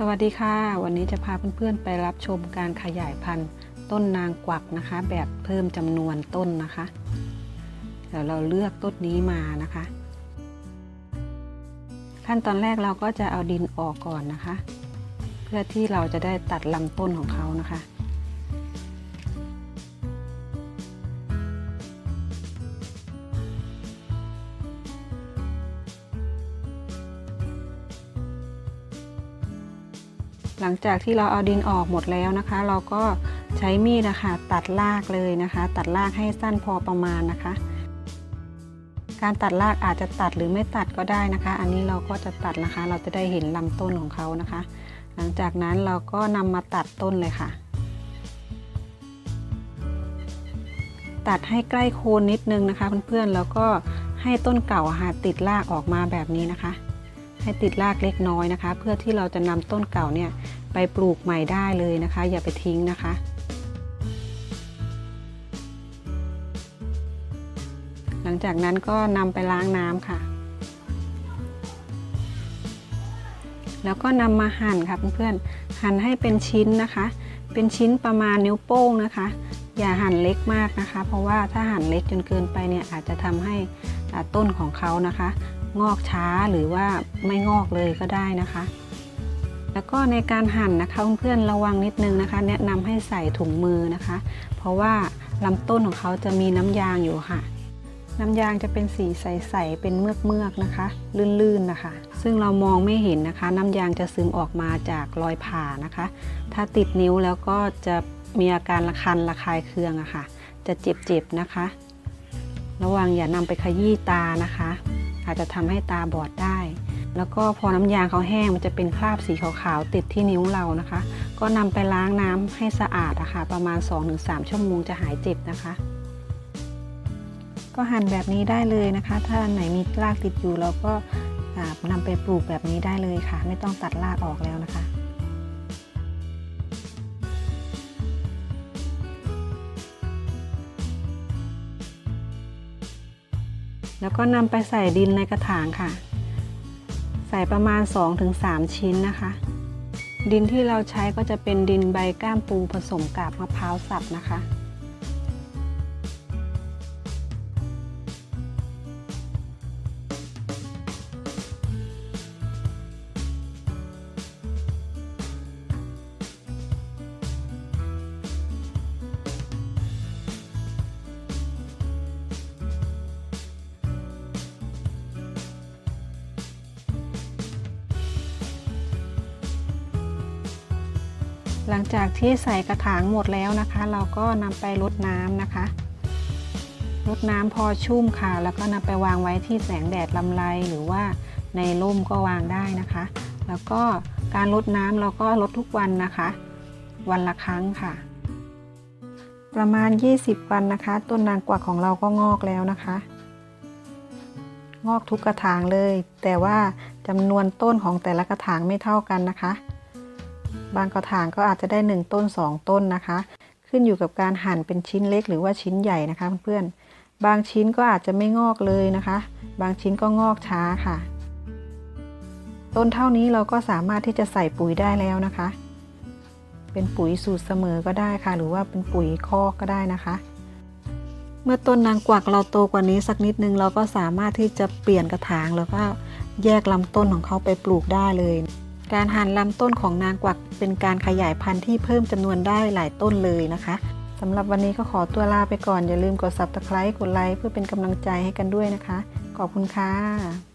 สวัสดีค่ะ วันนี้จะพาเพื่อนๆไปรับชมการขยายพันธุ์ต้นนางกวักนะคะ แบบเพิ่มจำนวนต้นนะคะเดี๋ยวเราเลือกต้นนี้มานะคะ ขั้นตอนแรกเราก็จะเอาดินออกก่อนนะคะ เพื่อที่เราจะได้ตัดลำต้นของเขานะคะ หลังจากที่เราเอาดินออกหมดแล้วนะคะ เราก็ใช้มีดนะคะตัดรากเลยนะคะ ตัดรากให้สั้นพอประมาณนะคะ การตัดรากอาจจะตัดหรือไม่ตัดก็ได้นะคะ อันนี้เราก็จะตัดนะคะ เราจะได้เห็นลำต้นของเขานะคะ หลังจากนั้นเราก็นำมาตัดต้นเลยค่ะ ตัดให้ใกล้โคนนิดนึงนะคะเพื่อนๆแล้วก็ให้ต้นเก่าะค่ะติดรากออกมาแบบนี้นะคะ ให้ติดรากเล็กน้อยนะคะ เพื่อที่เราจะนำต้นเก่าเนี่ยไปปลูกใหม่ได้เลยนะคะ อย่าไปทิ้งนะคะหลังจากนั้นก็นำไปล้างน้ำค่ะ แล้วก็นำมาหั่นค่ะเพื่อนๆ หั่นให้เป็นชิ้นนะคะ เป็นชิ้นประมาณนิ้วโป้งนะคะ อย่าหั่นเล็กมากนะคะ เพราะว่าถ้าหั่นเล็กจนเกินไปเนี่ยอาจจะทำให้ต้นของเขานะคะงอกช้าหรือว่าไม่งอกเลยก็ได้นะคะ แล้วก็ในการหั่นนะคะเพื่อนๆระวังนิดนึงนะคะ แนะนำให้ใส่ถุงมือนะคะ เพราะว่าลำต้นของเขาจะมีน้ำยางอยู่ค่ะ น้ำยางจะเป็นสีใสๆเป็นเมือกๆนะคะ ลื่นๆนะคะ ซึ่งเรามองไม่เห็นนะคะ น้ำยางจะซึมออกมาจากรอยผ่านะคะ ถ้าติดนิ้วแล้วก็จะมีอาการระคันระคายเคืองอะค่ะ จะเจ็บๆนะคะ ระวังอย่านำไปขยี้ตานะคะ อาจจะทำให้ตาบอดได้ แล้วก็พอน้ำยางเขาแห้งมันจะเป็นคราบสีขาวๆติดที่นิ้วเรานะคะ ก็นำไปล้างน้ำให้สะอาดนะคะประมาณ 2-3 ชั่วโมงจะหายเจ็บนะคะ ก็หั่นแบบนี้ได้เลยนะคะ ถ้าอันไหนมีรากติดอยู่เราก็นำนำไปปลูกแบบนี้ได้เลยค่ะ ไม่ต้องตัดรากออกแล้วนะคะ แล้วก็นำไปใส่ดินในกระถางค่ะ ใส่ประมาณ 2-3 ชิ้นนะคะ ดินที่เราใช้ก็จะเป็นดินใบก้ามปูผสมกาบมะพร้าวสับนะคะ หลังจากที่ใส่กระถางหมดแล้วนะคะ เราก็นำไปรดน้ำนะคะรดน้ำพอชุ่มค่ะ แล้วก็นำไปวางไว้ที่แสงแดดลำไรหรือว่าในร่มก็วางได้นะคะ แล้วก็การรดน้ำเราก็รดทุกวันนะคะ วันละครั้งค่ะ ประมาณ 20 วันนะคะ ต้นนางกวักของเราก็งอกแล้วนะคะ งอกทุกกระถางเลย แต่ว่าจำนวนต้นของแต่ละกระถางไม่เท่ากันนะคะ บางกระถางก็อาจจะได้ 1 ต้น 2 ต้นนะคะ ขึ้นอยู่กับการหั่นเป็นชิ้นเล็กหรือว่าชิ้นใหญ่นะคะเพื่อนๆบางชิ้นก็อาจจะไม่งอกเลยนะคะ บางชิ้นก็งอกช้าค่ะ ต้นเท่านี้เราก็สามารถที่จะใส่ปุ๋ยได้แล้วนะคะ เป็นปุ๋ยสูตรเสมอก็ได้ค่ะ หรือว่าเป็นปุ๋ยคอกก็ได้นะคะ เมื่อต้นนางกวักเราโตกว่านี้สักนิดนึงเราก็สามารถที่จะเปลี่ยนกระถางแล้วก็แยกลำต้นของเขาไปปลูกได้เลย การหั่นลำต้นของนางกวักเป็นการขยายพันธุ์ที่เพิ่มจำนวนได้หลายต้นเลยนะคะสำหรับวันนี้ก็ขอตัวลาไปก่อนอย่าลืมกด subscribe กดไลค์เพื่อเป็นกำลังใจให้กันด้วยนะคะ ขอบคุณค่ะ